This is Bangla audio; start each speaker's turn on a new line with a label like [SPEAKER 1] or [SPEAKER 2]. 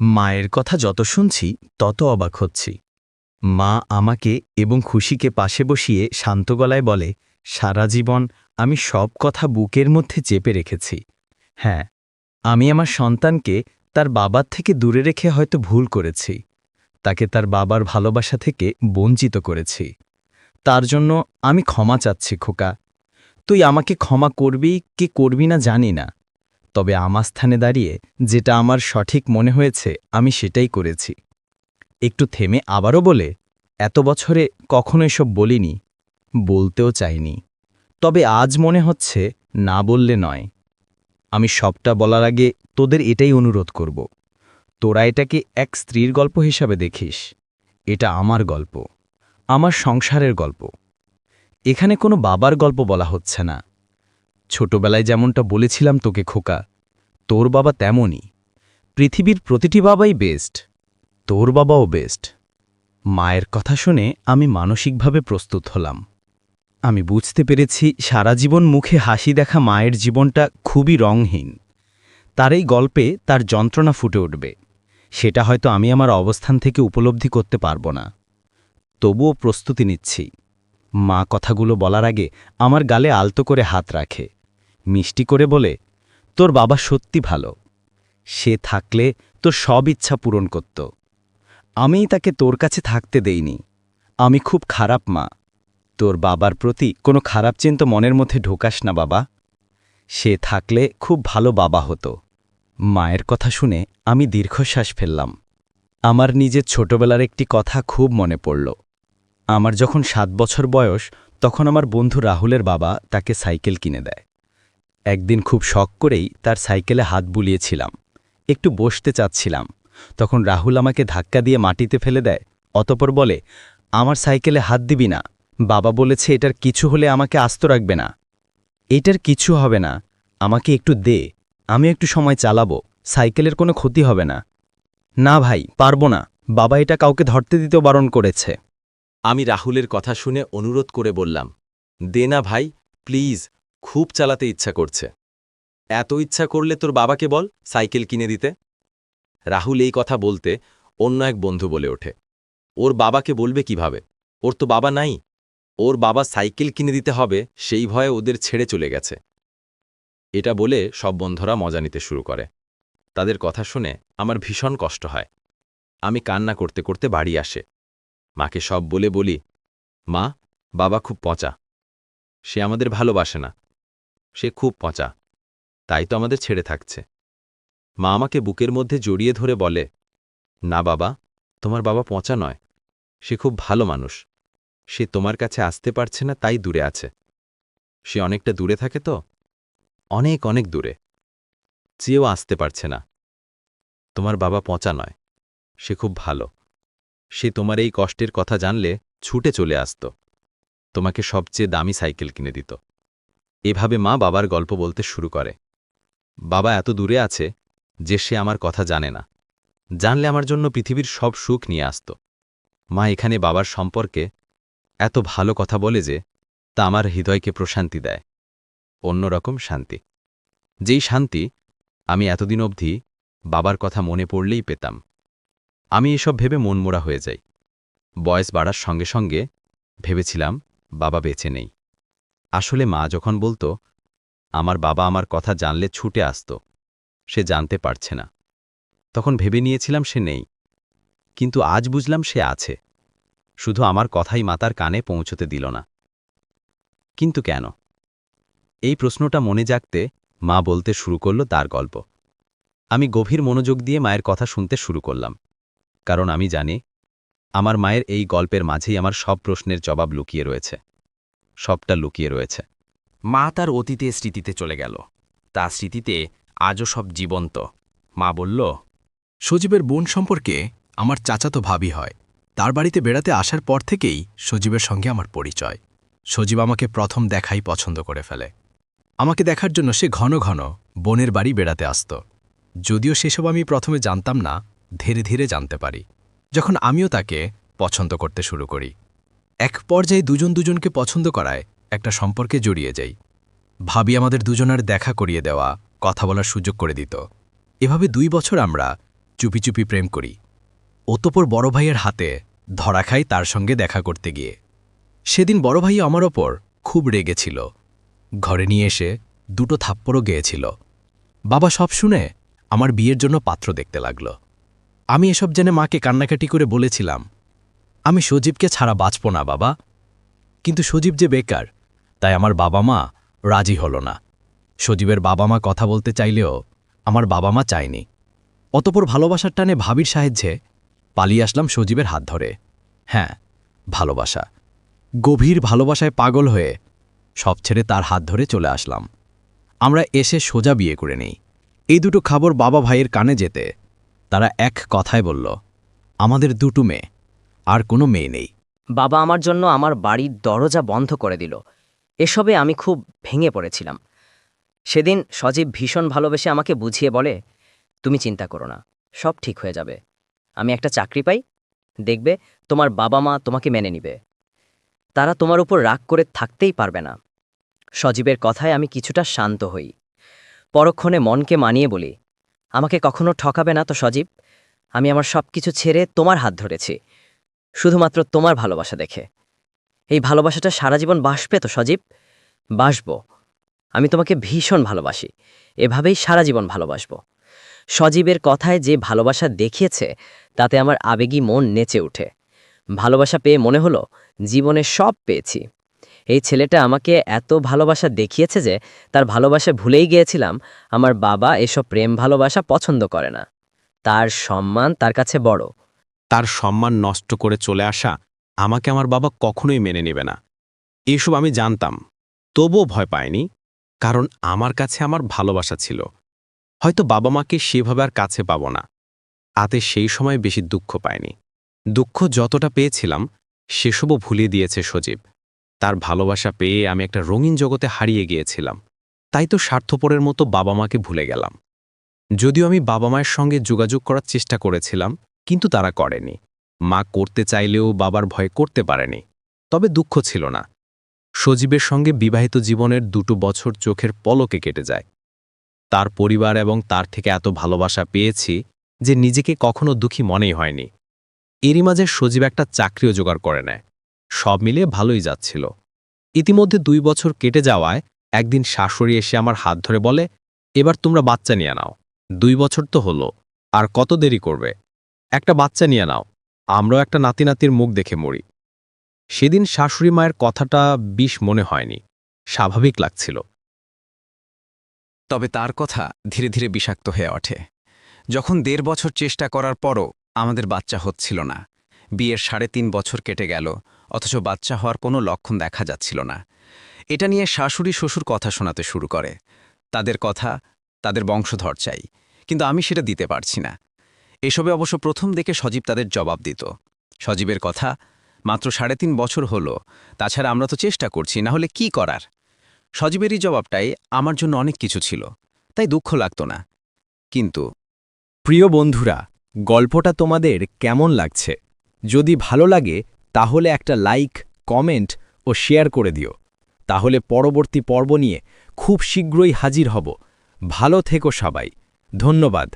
[SPEAKER 1] মায়ের কথা যত শুনছি, তত অবাক হচ্ছি। মা আমাকে এবং খুশিকে পাশে বসিয়ে শান্ত গলায় বলে, সারা জীবন আমি সব কথা বুকের মধ্যে চেপে রেখেছি। হ্যাঁ আমি আমার সন্তানকে তার বাবার থেকে দূরে রেখে হয়তো ভুল করেছি। তাকে তার বাবার ভালোবাসা থেকে বঞ্চিত করেছি। তার জন্য আমি ক্ষমা চাচ্ছি খোকা। তুই আমাকে ক্ষমা করবি কি করবি না জানি না। তবে আমার স্থানে দাঁড়িয়ে যেটা আমার সঠিক মনে হয়েছে, আমি সেটাই করেছি। একটু থেমে আবারও বলে, এত বছরে কখনো এসব বলিনি, বলতেও চাইনি। তবে আজ মনে হচ্ছে না বললে নয়। আমি সবটা বলার আগে তোদের এটাই অনুরোধ করব। তোরা এটাকে এক স্ত্রীর গল্প হিসাবে দেখিস। এটা আমার গল্প, আমার সংসারের গল্প। এখানে কোনো বাবার গল্প বলা হচ্ছে না। ছোটবেলায় যেমনটা বলেছিলাম তোকে খোকা, তোর বাবা তেমনই। পৃথিবীর প্রতিটি বাবাই বেস্ট তোর বাবাও বেস্ট মায়ের কথা শুনে আমি মানসিকভাবে প্রস্তুত হলাম। আমি বুঝতে পেরেছি সারা জীবন মুখে হাসি দেখা মায়ের জীবনটা খুবই রংহীন তার এই গল্পে তার যন্ত্রণা ফুটে উঠবে। সেটা হয়তো আমি আমার অবস্থান থেকে উপলব্ধি করতে পারব না। তবুও প্রস্তুতি নিচ্ছি। মা কথাগুলো বলার আগে আমার গালে আলতো করে হাত রাখে। মিষ্টি করে বলে, তোর বাবা সত্যি ভালো। সে থাকলে তোর সব ইচ্ছা পূরণ করত। আমিই তাকে তোর কাছে থাকতে দেইনি। আমি খুব খারাপ মা। তোর বাবার প্রতি কোনো খারাপ চিন্তা মনের মধ্যে ঢোকাস না বাবা। সে থাকলে খুব ভালো বাবা হতো। মায়ের কথা শুনে আমি দীর্ঘশ্বাস ফেললাম। আমার নিজের ছোটবেলার একটি কথা খুব মনে পড়ল। আমার যখন সাত বছর বয়স, তখন আমার বন্ধু রাহুলের বাবা তাকে সাইকেল কিনে দেয়। একদিন খুব শখ করেই তার সাইকেলে হাত বুলিয়েছিলাম। একটু বসতে চাচ্ছিলাম। তখন রাহুল আমাকে ধাক্কা দিয়ে মাটিতে ফেলে দেয়। অতপর বলে, আমার সাইকেলে হাত দিবি না। বাবা বলেছে এটার কিছু হলে আমাকে আস্ত রাখবে না। এটার কিছু হবে না। আমাকে একটু দে। আমি একটু সময় চালাবো। সাইকেলের কোনো ক্ষতি হবে না। না ভাই, পারব না। বাবা এটা কাউকে ধরতে দিতেও বারণ করেছে।
[SPEAKER 2] আমি রাহুলের কথা শুনে অনুরোধ করে বললাম, দে না ভাই, প্লিজ। খুব চালাতে ইচ্ছা করছে। এত ইচ্ছা করলে তোর বাবাকে বল, সাইকেল কিনে দিতে। রাহুল এই কথা বলতে অন্য এক বন্ধু বলে ওঠে। ওর বাবাকে বলবে কীভাবে? ওর তো বাবা নাই। ওর বাবা সাইকেল কিনে দিতে হবে, সেই ভয়ে ওদের ছেড়ে চলে গেছে। এটা বলে সব বন্ধুরা মজা নিতে শুরু করে। তাদের কথা শুনে আমার ভীষণ কষ্ট হয়। আমি কান্না করতে করতে বাড়ি আসে। মাকে সব বলে বলি, মা, বাবা খুব পচা। সে আমাদের ভালোবাসে না। সে খুব পচা। তাই তো আমাদের ছেড়ে থাকছে। মা আমাকে বুকের মধ্যে জড়িয়ে ধরে বলে, না বাবা, তোমার বাবা পচা নয়। সে খুব ভালো মানুষ। সে তোমার কাছে আসতে পারছে না, তাই দূরে আছে। সে অনেকটা দূরে থাকে তো? অনেক অনেক দূরে। চেয়েও আসতে পারছে না। তোমার বাবা পচা নয়। সে খুব ভালো। সে তোমার এই কষ্টের কথা জানলে ছুটে চলে আসত। তোমাকে সবচেয়ে দামি সাইকেল কিনে দিত। এভাবে মা বাবার গল্প বলতে শুরু করে। বাবা এত দূরে আছে যে সে আমার কথা জানে না। জানলে আমার জন্য পৃথিবীর সব সুখ নিয়ে আসত। মা এখানে বাবার সম্পর্কে এত ভালো কথা বলে যে তা আমার হৃদয়কে প্রশান্তি দেয়। অন্যরকম শান্তি। যেই শান্তি আমি এতদিন অবধি বাবার কথা মনে পড়লেই পেতাম। আমি এসব ভেবে মনমোড়া হয়ে যাই। বয়স বাড়ার সঙ্গে সঙ্গে ভেবেছিলাম বাবা বেঁচে নেই। আসলে মা যখন বলতো, আমার বাবা আমার কথা জানলে ছুটে আসত, সে জানতে পারছে না। তখন ভেবে নিয়েছিলাম সে নেই, কিন্তু আজ বুঝলাম সে আছে, শুধু আমার কথাই মাতার কানে পৌঁছতে দিল না। কিন্তু কেন? এই প্রশ্নটা মনে জাগতে মা বলতে শুরু করল তার গল্প। আমি গভীর মনোযোগ দিয়ে মায়ের কথা শুনতে শুরু করলাম, কারণ আমি জানি, আমার মায়ের এই গল্পের মাঝেই আমার সব প্রশ্নের জবাব লুকিয়ে রয়েছে। সবটা লুকিয়ে রয়েছে।
[SPEAKER 3] মা তার অতীতে স্মৃতিতে চলে গেল। তার স্মৃতিতে আজও সব জীবন্ত। মা বলল,
[SPEAKER 4] সজীবের বোন সম্পর্কে আমার চাচাতো ভাবি হয়। তার বাড়িতে বেড়াতে আসার পর থেকেই সজীবের সঙ্গে আমার পরিচয়। সজীব আমাকে প্রথম দেখাই পছন্দ করে ফেলে। আমাকে দেখার জন্য সে ঘন ঘন বোনের বাড়ি বেড়াতে আসত। যদিও সেসব আমি প্রথমে জানতাম না, ধীরে ধীরে জানতে পারি। যখন আমিও তাকে পছন্দ করতে শুরু করি এক পর্যায়ে দুজন দুজনকে পছন্দ করায়, একটা সম্পর্কে জড়িয়ে যাই ভাবি আমাদের দুজনের দেখা করিয়ে দেওয়া, কথা বলার সুযোগ করে দিত। এভাবে দুই বছর আমরা চুপি চুপি প্রেম করি। অতপর বড় ভাইয়ের হাতে ধরা খাই তার সঙ্গে দেখা করতে গিয়ে। সেদিন বড় ভাই আমার ওপর খুব রেগেছিল ঘরে নিয়ে এসে দুটো থাপ্পড়ও গেয়েছিল। বাবা সব শুনে আমার বিয়ের জন্য পাত্র দেখতে লাগল। আমি এসব জেনে মাকে কান্নাকাটি করে বলেছিলাম আমি সজীবকে ছাড়া বাঁচব না, বাবা। কিন্তু সজীব যে বেকার, তাই আমার বাবা মা রাজি হল না। সজীবের বাবা মা কথা বলতে চাইলেও আমার বাবা মা চায়নি। অতপর ভালোবাসার টানে ভাবির সাহায্যে পালিয়ে আসলাম সজীবের হাত ধরে। হ্যাঁ ভালোবাসা। গভীর ভালোবাসায় পাগল হয়ে সব ছেড়ে তার হাত ধরে চলে আসলাম। আমরা এসে সোজা বিয়ে করে নেই। এই দুটো খবর বাবা ভাইয়ের কানে যেতে তারা এক কথায় বলল, আমাদের দুটো মেয়ে। আর কোনো মেয়ে নেই।
[SPEAKER 5] বাবা আমার জন্য আমার বাড়ির দরজা বন্ধ করে দিল। এসবে আমি খুব ভেঙে পড়েছিলাম। সেদিন সজীব ভীষণ ভালোবেসে আমাকে বুঝিয়ে বলে, তুমি চিন্তা করো না, সব ঠিক হয়ে যাবে। আমি একটা চাকরি পাই, দেখবে তোমার বাবা মা তোমাকে মেনে নিবে। তারা তোমার উপর রাগ করে থাকতেই পারবে না। সজীবের কথায় আমি কিছুটা শান্ত হই। পরক্ষণে মনকে মানিয়ে বলি, আমাকে কখনো ঠকাবে না তো সজীব। আমি আমার সব কিছু ছেড়ে তোমার হাত ধরেছি। শুধুমাত্র তোমার ভালোবাসা দেখে। এই ভালোবাসাটা সারা জীবন বাসবে তো, সজীব? বাসব। আমি তোমাকে ভীষণ ভালোবাসি। এভাবেই সারা জীবন ভালোবাসব। সজীবের কথায় যে ভালোবাসা দেখিয়েছে, তাতে আমার আবেগী মন নেচে ওঠে ভালোবাসা পেয়ে মনে হলো, জীবনে সব পেয়েছি। এই ছেলেটা আমাকে এত ভালোবাসা দেখিয়েছে যে, তার ভালোবাসা ভুলেই গিয়েছিলাম, আমার বাবা এসব প্রেম ভালোবাসা পছন্দ করে না। তার সম্মান তার কাছে বড়।
[SPEAKER 1] তার সম্মান নষ্ট করে চলে আসা আমাকে আমার বাবা কখনোই মেনে নেবে না। এসব আমি জানতাম, তবুও ভয় পায়নি কারণ আমার কাছে আমার ভালোবাসা ছিল। হয়তো বাবা মাকে সেভাবে আর কাছে পাব না। তাতে সেই সময় বেশি দুঃখ পায়নি দুঃখ যতটা পেয়েছিলাম, সেসবও ভুলিয়ে দিয়েছে সজীব। তার ভালোবাসা পেয়ে আমি একটা রঙিন জগতে হারিয়ে গিয়েছিলাম। তাই তো স্বার্থপরের মতো বাবা মাকে ভুলে গেলাম। যদিও আমি বাবা মায়ের সঙ্গে যোগাযোগ করার চেষ্টা করেছিলাম কিন্তু তারা করেনি। মা করতে চাইলেও বাবার ভয় করতে পারেনি। তবে দুঃখ ছিল না। সজীবের সঙ্গে বিবাহিত জীবনের দুটো বছর চোখের পলকে কেটে যায়। তার পরিবার এবং তার থেকে এত ভালোবাসা পেয়েছি যে নিজেকে কখনো দুঃখী মনেই হয়নি। এরই মাঝে সজীব একটা চাকরিও জোগাড় করে নেয়। সব মিলে ভালোই যাচ্ছিল। ইতিমধ্যে দুই বছর কেটে যাওয়ায় একদিন শাশুড়ি এসে আমার হাত ধরে বলে, এবার তোমরা বাচ্চা নিয়ে নাও। দুই বছর তো হলো। আর কত দেরি করবে? একটা বাচ্চা নিয়ে নাও। আমরাও একটা নাতি নাতির মুখ দেখে মরি। সেদিন শাশুড়ি মায়ের কথাটা বিষ মনে হয়নি। স্বাভাবিক লাগছিল।
[SPEAKER 6] তবে তার কথা ধীরে ধীরে বিষাক্ত হয়ে ওঠে। যখন দেড় বছর চেষ্টা করার পরও আমাদের বাচ্চা হচ্ছিল না। বিয়ের সাড়ে তিন বছর কেটে গেল, অথচ বাচ্চা হওয়ার কোনো লক্ষণ দেখা যাচ্ছিল না। এটা নিয়ে শাশুড়ি শ্বশুর কথা শোনাতে শুরু করে। তাদের কথা, তাদের বংশধর চাই। কিন্তু আমি সেটা দিতে পারছি না। এসবে অবশ্য প্রথম দেখে সজীব তাদের জবাব দিত। সজীবের কথা মাত্র সাড়ে তিন বছর হলো, তাছাড়া আমরা তো চেষ্টা করছি, না হলে কি করার? সজীবেরই জবাবটাই আমার জন্য অনেক কিছু ছিল, তাই দুঃখ লাগত না। কিন্তু,
[SPEAKER 4] প্রিয় বন্ধুরা, গল্পটা তোমাদের কেমন লাগছে? যদি ভালো লাগে, তাহলে একটা লাইক, কমেন্ট ও শেয়ার করে দিও। তাহলে পরবর্তী পর্ব নিয়ে খুব শীঘ্রই হাজির হব। ভালো থেকো সবাই। ধন্যবাদ।